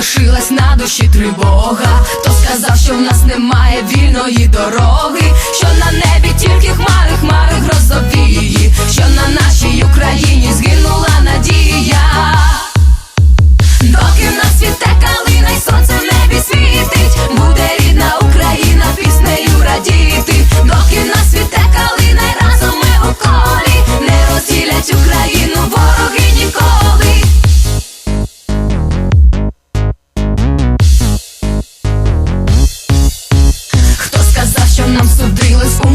лишилась на душі тривога, то сказав, що в нас немає вільної дороги, що на не.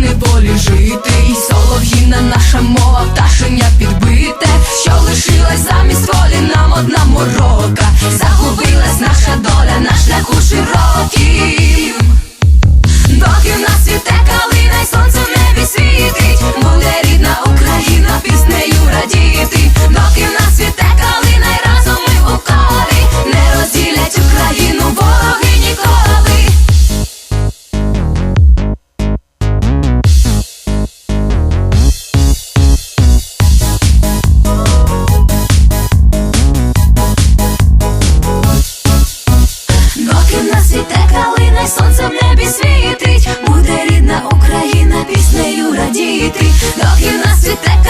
неволі жити, І солов'їна наша мова пташеня підбите, що лишилась радіти, доки нас світе.